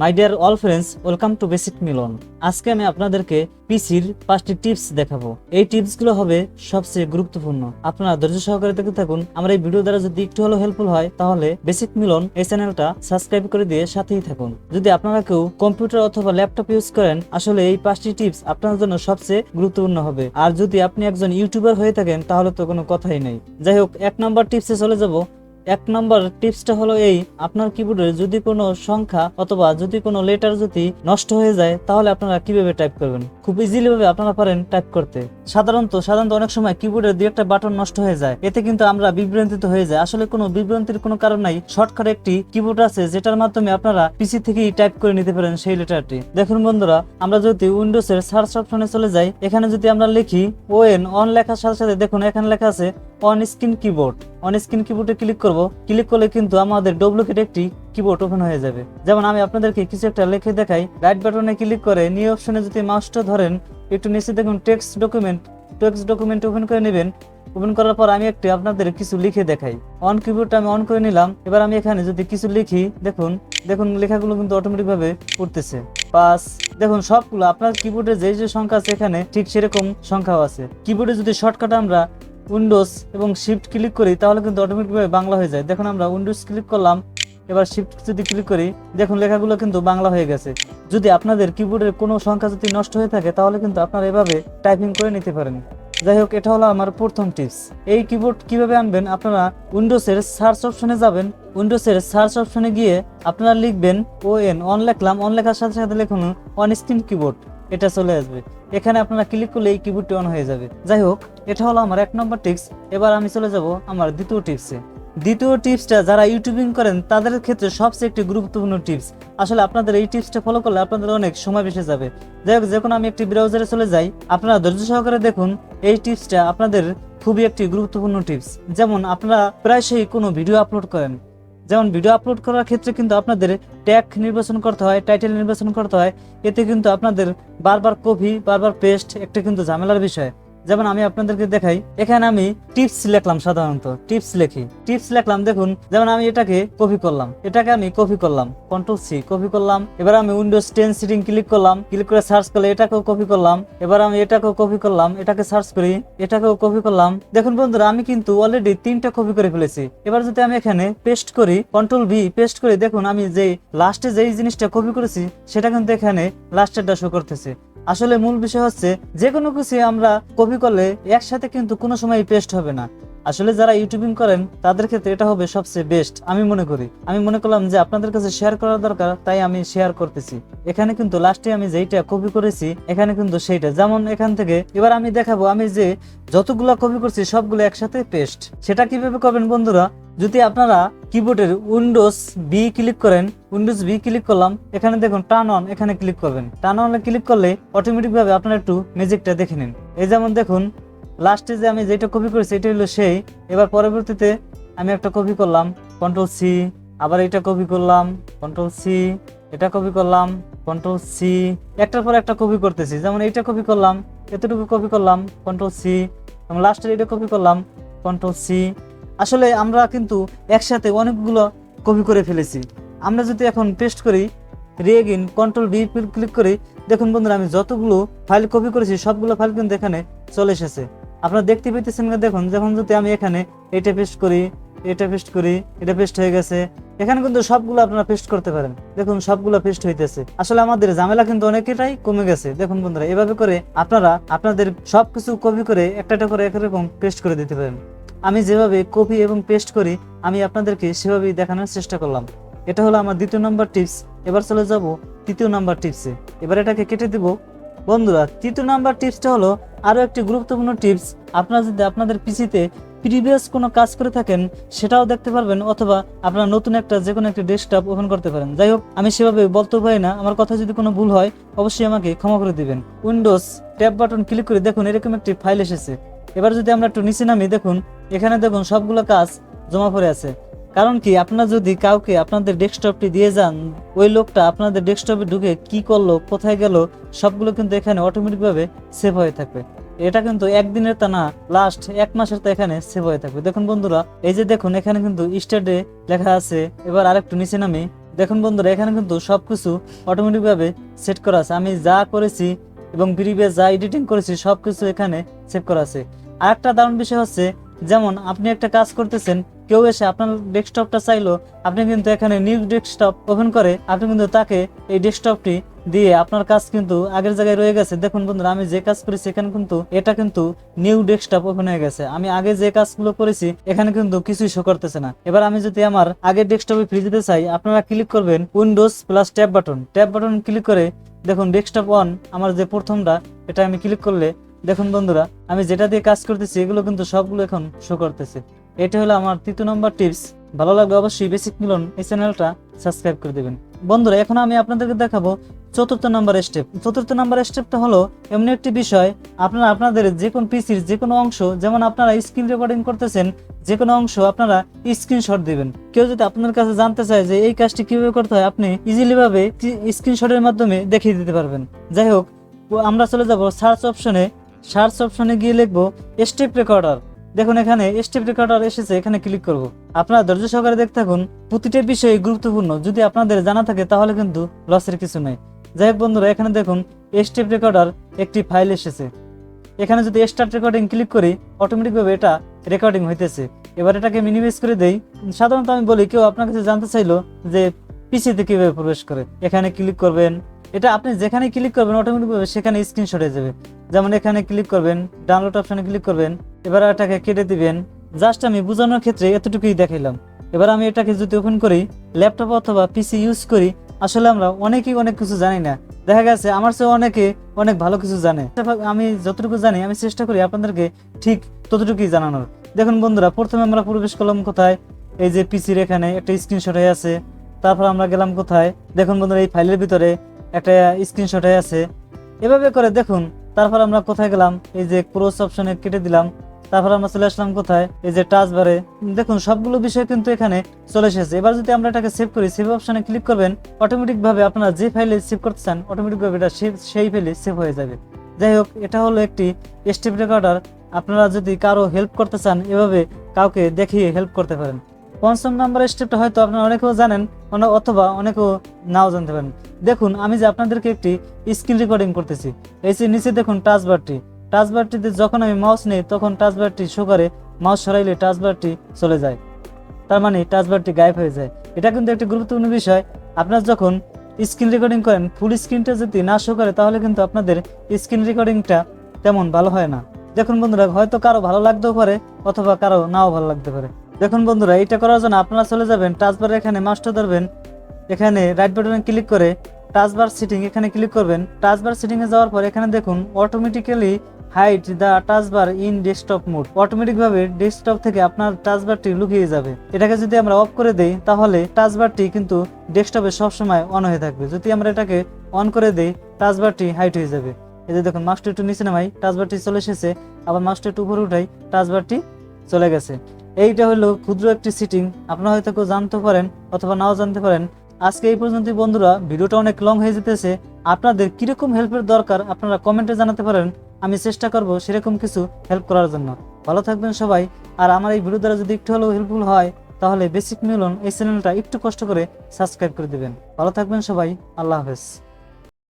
My dear all friends welcome to basic Milon আজকে আমি আপনাদেরকে পিসির পাঁচটি টিপস দেখাবো। এই টিপসগুলো হবে সবচেয়ে গুরুত্বপূর্ণ। আপনারা ধৈর্য সহকারে দেখতে থাকুন। আমার এই ভিডিও দ্বারা যদি একটু হলেও হেল্পফুল হয়, তাহলে বেসিক মিলন এই চ্যানেলটা সাবস্ক্রাইব করে দিয়ে সাথেই থাকুন। যদি আপনারা কেউ কম্পিউটার অথবা ল্যাপটপ ইউজ করেন, আসলে এই পাঁচটি টিপস আপনার জন্য সবচেয়ে গুরুত্বপূর্ণ হবে। আর যদি আপনি একজন ইউটিউবার হয়ে থাকেন, তাহলে তো কোনো কথাই নেই। যাই হোক, এক নাম্বার টিপসে চলে যাব। এক নম্বর টিপসটা হলো এই, আপনার কিবোর্ডে যদি কোনো সংখ্যা অথবা যদি কোনো লেটার যদি নষ্ট হয়ে যায়, তাহলে আপনারা কীভাবে টাইপ করবেন? খুব ইজিলি ভাবে আপনারা পারেন টাইপ করতে। সাধারণত সাধারণত অনেক সময় কিবোর্ডের দুই একটা বাটন নষ্ট হয়ে যায়। এতে কিন্তু আমরা বিভ্রান্তিত হয়ে যায় আসলে কোনো বিভ্রান্তির কোনো কারণ নাই। শর্টকাট একটি কিবোর্ড আছে, যেটার মাধ্যমে আপনারা পিসি থেকেই টাইপ করে নিতে পারেন সেই লেটারটি দেখুন বন্ধুরা, আমরা যদি উইন্ডোজ এর সার্চ অপশনে চলে যাই, এখানে যদি আমরা লিখি ওএন অন লেখার সাথে সাথে দেখুন, এখানে লেখা আছে on screen keyboard on screen কিবোর্ডে ক্লিক করব। ক্লিক করলে কিন্তু আমাদের ডুপ্লিকেট একটি কিবোর্ড ওপেন হয়ে যাবে। যেমন আমি আপনাদেরকে কিছু একটা লিখে দেখাই। রাইট বাটনে ক্লিক করে নিউ অপশনে যদি মাউসটা ধরেন, একটু নিচে দেখুন text document text document open করে নেবেন। ওপেন করার পর আমি একটি আপনাদের কিছু লিখে দেখাই। অন কিবোর্ডটা আমি অন করে নিলাম। এবার আমি এখানে যদি কিছু লিখি, দেখুন দেখুন লেখাগুলো কিন্তু অটোমেটিক ভাবে উঠতেছে। পাঁচ দেখুন সবগুলো, আপনার কিবোর্ডে যে যে সংখ্যা আছে এখানে ঠিক সেরকম সংখ্যাও আছে। কিবোর্ডে যদি শর্টকাট আমরা উইন্ডোজ এবং শিফট ক্লিক করি, তাহলে কিন্তু অটোমেটিকভাবে বাংলা হয়ে যায়। দেখুন আমরা উইন্ডোজ ক্লিক করলাম, এবার শিফট যদি ক্লিক করি, দেখুন লেখাগুলো কিন্তু বাংলা হয়ে গেছে। যদি আপনাদের কিবোর্ডের কোনো সংখ্যা যদি নষ্ট হয়ে থাকে, তাহলে কিন্তু আপনারা এভাবে টাইপিং করে নিতে পারেন। যাই হোক, এটা হলো আমার প্রথম টিপস এই কিবোর্ড কীভাবে আনবেন? আপনারা উইন্ডোজের সার্চ অপশনে যাবেন। উইন্ডোজের সার্চ অপশনে গিয়ে আপনারা লিখবেন ও এন অন লেখলাম। অন লেখার সাথে সাথে লিখুন অন স্ক্রিন কিবোর্ড এটা চলে আসবে। এখানে আপনারা ক্লিক করলে এই কিবোর্ডটি অন হয়ে যাবে। যাই হোক, এটা হলো আমার এক নম্বর টিপস এবার আমি চলে যাব আমার দ্বিতীয় টিপসে দ্বিতীয় টিপসটা যারা ইউটিউবিং করেন, তাদের ক্ষেত্রে সবচেয়ে একটি গুরুত্বপূর্ণ টিপস আসলে আপনাদের এই টিপসটা ফলো করলে আপনাদের অনেক সময় বেঁচে যাবে। যাই হোক, যখন আমি একটি ব্রাউজারে চলে যাই, আপনারা ধৈর্য সহকারে দেখুন, এই টিপসটা আপনাদের খুবই একটি গুরুত্বপূর্ণ টিপস যেমন, আপনারা প্রায়শই কোনো ভিডিও আপলোড করেন। যেমন ভিডিও আপলোড করার ক্ষেত্রে কিন্তু আপনাদের ট্যাগ নির্বাচন করতে হয় টাইটেল নির্বাচন করতে হয়, এতে কিন্তু আপনাদের বারবার কপি বারবার পেস্ট একটা কিন্তু ঝামেলার বিষয়। যেমন আমি আপনাদেরকে দেখাই, এখানে আমি টিপস লিখলাম সাধারণত, টিপস লিখি। টিপস লিখলাম, দেখুন, যেমন আমি এটাকে কপি করলাম, এটাকে আমি কপি করলাম কন্ট্রোল সি কপি করলাম, এবার আমি উইন্ডোজ টেন সিটিং ক্লিক করলাম ক্লিক করে সার্চ করলে এটাকেও কপি করলাম, এবার আমি এটাকেও কপি করলাম, এটাকে সার্চ করি, এটাকেও কপি করলাম। দেখুন বন্ধুরা, আমি কিন্তু অলরেডি তিনটা কপি করে ফেলেছি। এবার যদি আমি এখানে পেস্ট করি কন্ট্রোল ভি পেস্ট করি দেখুন, আমি যে লাস্টে যেই জিনিসটা কপি করেছি, সেটা কিন্তু এখানে লাস্টেরটা শো করতেছে। আসলে মূল বিষয় হচ্ছে, যে কোনো কিছু আমরা কপি করলে একসাথে কিন্তু কোনো সময় পেস্ট হবে না। আসলে যারা ইউটিউবিং করেন, তাদের ক্ষেত্রে এটা হবে সবচেয়ে বেস্ট আমি মনে করি। আমি মনে করলাম যে আপনাদের কাছে শেয়ার করা দরকার, তাই আমি শেয়ার করতেছি। এখানে কিন্তু লাস্টে আমি যেইটা কপি করেছি, এখানে কিন্তু সেইটা। যেমন এখান থেকে, এবার আমি দেখাবো, আমি যে যতগুলা কপি করছি, সবগুলো একসাথে পেস্ট সেটা কীভাবে করবেন বন্ধুরা? যদি আপনারা কিবোর্ডের উইন্ডোজ বি ক্লিক করেন উইন্ডোজ বি ক্লিক করলাম, এখানে দেখুন টার্ন অন এখানে ক্লিক করবেন। টার্ন অনে ক্লিক করলে অটোমেটিক ভাবে আপনারা একটু ম্যাজিকটা দেখে নিন। এই যেমন দেখুন লাস্টে যে আমি যেটা কপি করেছি এটা হলো সেই। এবার পরবর্তীতে আমি একটা কপি করলাম কন্ট্রোল সি আবার এটা কপি করলাম কন্ট্রোল সি এটা কপি করলাম কন্ট্রোল সি একটার পর একটা কপি করতেছি। যেমন এইটা কপি করলাম, এতটুকু কপি করলাম কন্ট্রোল সি এবং লাস্টের এটা কপি করলাম কন্ট্রোল সি আসলে আমরা কিন্তু একসাথে অনেকগুলো কপি করে ফেলেছি। আমরা যদি এখন পেস্ট করি রিএগিন কন্ট্রোল বি ক্লিক করি, দেখুন বন্ধুরা, আমি যতগুলো ফাইল কপি করেছি, সবগুলো ফাইল কিন্তু এখানে চলে এসেছে। আপনারা দেখতে পেতেছেন দেখুন, যখন যদি আমি এখানে এটা পেস্ট করি, এটা পেস্ট করি, এটা পেস্ট হয়ে গেছে, এখানে কিন্তু সবগুলো আপনারা পেস্ট করতে পারেন। দেখুন, সবগুলো পেস্ট হইতেছে। আসলে আমাদের ঝামেলা কিন্তু অনেকটাই কমে গেছে। দেখুন বন্ধুরা, এভাবে করে আপনারা আপনাদের সবকিছু কপি করে একটা একটা করে একরকম পেস্ট করে দিতে পারেন। আমি যেভাবে কপি এবং পেস্ট করি, আমি আপনাদেরকে সেভাবেই দেখানোর চেষ্টা করলাম। এটা হলো আমার দ্বিতীয় নাম্বার টিপস এবার চলে যাব তৃতীয় নাম্বার টিপসে এবার এটাকে কেটে দিব বন্ধুরা, তৃতীয় নাম্বার টিপসটা হলো আরও একটি গুরুত্বপূর্ণ টিপস আপনারা যদি আপনাদের পিসিতে প্রিভিয়াস কোনো কাজ করে থাকেন, সেটাও দেখতে পারবেন অথবা আপনারা নতুন একটা যে কোনো একটা ডেস্কটপ ওপেন করতে পারেন। যাই হোক, আমি সেভাবে বলতে পারি না। আমার কথা যদি কোনো ভুল হয়, অবশ্যই আমাকে ক্ষমা করে দিবেন। উইন্ডোজ ট্যাব বাটন ক্লিক করে দেখুন, এরকম একটি ফাইল এসেছে। এবার যদি আমরা একটু নিচে নামি, দেখুন, এখানে দেখুন সবগুলো কাজ জমা পড়ে আছে। কারণ কি, আপনারা যদি কাউকে আপনাদের ডেস্কটপটি দিয়ে যান, ওই লোকটা আপনাদের ডেস্কটপে ঢুকে কি করল, কোথায় গেল, সবগুলো কিন্তু এখানে অটোমেটিকভাবে সেভ হয়ে থাকবে। এটা কিন্তু একদিনের তা না লাস্ট এক মাসের তো এখানে সেভ হয়ে থাকবে। দেখুন বন্ধুরা, এই যে দেখুন, এখানে কিন্তু স্টার্টে লেখা আছে, এবার আরেকটু নিচে নামি। দেখুন বন্ধুরা, এখানে কিন্তু সবকিছু অটোমেটিকভাবে সেট করা আছে। আমি যা করেছি এবং প্রিভিয়াস যা এডিটিং করেছি, সবকিছু এখানে সেভ করা আছে। আরেকটা দারুণ বিষয় হচ্ছে, যেমন আপনি একটা কাজ করতেছেন কেউ এসে আপনার ডেস্কটপটা চাইলো, আপনি কিন্তু এখানে নিউ ডেস্কটপ ওপেন করে, আপনি কিন্তু তাকে এই ডেস্কটপটি দিয়ে আপনার কাজ কিন্তু আগের জায়গায় রয়ে গেছে। দেখুন বন্ধুরা, আমি যে কাজ করেছি, এখানে কিন্তু এটা কিন্তু নিউ ডেস্কটপ ওপেন হয়ে গেছে। আমি আগে যে কাজগুলো করেছি, এখানে কিন্তু কিছুই শো করতেছে না। এবার আমি যদি আমার আগের ডেস্কটপে ফ্রি যেতে চাই, আপনারা ক্লিক করবেন Windows plus tab button tab button click করে দেখুন ডেস্কটপ অন আমার যে প্রথমটা, এটা আমি ক্লিক করলে, দেখুন বন্ধুরা, আমি যেটা দিয়ে কাজ করতেছি, এগুলো কিন্তু সবগুলো এখন শো করতেছে। এটা হলো আমার তৃতীয় নম্বর টিপস। ভালো লাগবে অবশ্যই বেসিক মিলন এই চ্যানেলটা সাবস্ক্রাইব করে দেবেন। বন্ধুরা, এখন আমি আপনাদেরকে দেখাবো চতুর্থ নম্বর স্টেপ। চতুর্থ নম্বর স্টেপটা হলো এমন একটি বিষয়, আপনারা, আপনাদের যে কোনো পিসির যে কোনো অংশ, যেমন আপনারা স্ক্রিন রেকর্ডিং করতেছেন যে কোনো অংশ আপনারা স্ক্রিনশট দিবেন। কেউ যদি আপনার কাছে জানতে চায় যে এই কাজটি কীভাবে করতে হয়, আপনি ইজিলি ভাবে স্ক্রিনশটের মাধ্যমে দেখিয়ে দিতে পারবেন। যাই হোক, আমরা চলে যাব সার্চ অপশনে সার্চ অপশনে গিয়ে লিখব স্টেপ রেকর্ডার দেখুন এখানে স্টেপ রেকর্ডার এসেছে, এখানে ক্লিক করব। আপনারা ধৈর্য সহকারে দেখতে থাকুন, প্রতিটা বিষয় গুরুত্বপূর্ণ। যদি আপনাদের জানা থাকে, তাহলে কিন্তু লসের কিছু নাই। যাই হোক বন্ধুরা, এখানে দেখুন, স্টেপ রেকর্ডার একটি ফাইল এসেছে। এখানে যদি স্টার্ট রেকর্ডিং ক্লিক করি, অটোমেটিকভাবে এটা রেকর্ডিং হইতেছে। এবার এটাকে মিনিমাইজ করে দেই। সাধারণত আমি বলি, কেউ আপনার কাছে জানতে চাইলো যে পিসিতে কীভাবে প্রবেশ করে, এখানে ক্লিক করবেন। এটা আপনি যেখানে ক্লিক করবেন, অটোমেটিকভাবে সেখানে স্ক্রিনশট হয়ে যাবে। যেমন এখানে ক্লিক করবেন, ডাউনলোড অপশনে ক্লিক করবেন এবার এটাকে কেটে দিবেন। জাস্ট আমি বোঝানোর ক্ষেত্রে এতটুকুই দেখাইলাম। এবার আমি এটাকে যদি ওপেন করি ল্যাপটপ অথবা পিসি ইউজ করি, আসলে আমরা অনেকেই অনেক কিছু জানি না। দেখা গেছে, আমার চেয়ে অনেকে অনেক ভালো কিছু জানে। আমি যতটুকু জানি, আমি চেষ্টা করি আপনাদেরকে ঠিক ততটুকুই জানানোর। দেখুন বন্ধুরা, প্রথমে আমরা প্রবেশ করলাম কোথায়? এই যে পিসির এখানে একটা স্ক্রিনশট হয়ে আছে। তারপর আমরা গেলাম কোথায়? দেখুন বন্ধুরা, এই ফাইলের ভিতরে একটা স্ক্রিনশট হয়ে আছে। এভাবে করে দেখুন, তারপর আমরা কোথায় গেলাম? এই যে ক্রস অপশনে কেটে দিলাম। তারপর আমরা চলে আসলাম কোথায়? এই যে টাচ বারে দেখুন, সবগুলো বিষয় কিন্তু এখানে চলে এসেছে। এবার যদি আমরা এটাকে সেভ করি সেভ অপশনে ক্লিক করবেন অটোমেটিক ভাবে আপনারা যে ফাইলে সেভ করতে চান অটোমেটিক ভাবে এটা save- সেই ফাইলে সেভ হয়ে যাবে। যাই হোক, এটা হলো একটি স্টেপ রেকর্ডার আপনারা যদি কারও হেল্প করতে চান, এভাবে কাউকে দেখিয়ে হেল্প করতে পারেন। পঞ্চম নাম্বার স্টেপটা হয়তো আপনারা অনেকেও জানেন অথবা অনেকেও নাও জানতে পারেন। দেখুন, আমি যে আপনাদেরকে একটি স্ক্রিন রেকর্ডিং করতেছি, এই যে নিচে দেখুন টাচ বারটি টাচ বারটিতে যখন আমি মাউস নেই, তখন টাচবারটি শো করে মাউস সরাইলে টাচবারটি চলে যায়। তার মানে টাচবারটি গায়েব হয়ে যায়। এটা কিন্তু একটি গুরুত্বপূর্ণ বিষয়। আপনার যখন স্ক্রিন রেকর্ডিং করেন ফুল স্ক্রিনটা যদি না শো করে, তাহলে কিন্তু আপনাদের স্ক্রিন রেকর্ডিংটা তেমন ভালো হয় না। দেখুন বন্ধুরা, হয়তো কারও ভালো লাগতেও পারে, অথবা কারও নাও ভালো লাগতে পারে। দেখুন বন্ধুরা এটা করার জন্য আপনারা চলে যাবেন, টাচবার এখানে মাস্টার ধরবেন। এখানে রাইট বাটনে ক্লিক করে, টাচবার সিটিং এখানে ক্লিক করবেন। টাচবার সিটিং এ যাওয়ার পর এখানে দেখুন automatically hide the touch bar in desktop mode. Automatic ভাবে ডেস্কটপ থেকে আপনার টাচবারটি লুকিয়ে যাবে। এটাকে যদি আমরা অফ করে দেই, তাহলে টাচবারটি কিন্তু ডেস্কটপে সবসময় অন হয়ে থাকবে। যদি আমরা এটাকে অন করে দেই টাচবারটি হাইট হয়ে যাবে। এই যে দেখুন মাস্টার একটু নিচে নামাই টাচবারটি চলে এসেছে। আবার মাস্টার একটু উপরে উঠাই টাচবারটি চলে গেছে। এইটা হলো ক্ষুদ্র একটি সিটিং আপনারা হয়তো কেউ জানতে পারেন অথবা নাও জানতে পারেন। আজকে এই পর্যন্তই বন্ধুরা, ভিডিওটা অনেক লং হয়ে যেতেছে। আপনাদের কীরকম হেল্পের দরকার আপনারা কমেন্টে জানাতে পারেন। আমি চেষ্টা করব সেরকম কিছু হেল্প করার জন্য। ভালো থাকবেন সবাই। আর আমার এই ভিডিও দ্বারা যদি একটু হলেও হেল্পফুল হয়, তাহলে বেসিক মিলন এই চ্যানেলটা একটু কষ্ট করে সাবস্ক্রাইব করে দেবেন। ভালো থাকবেন সবাই। আল্লাহ হাফেজ।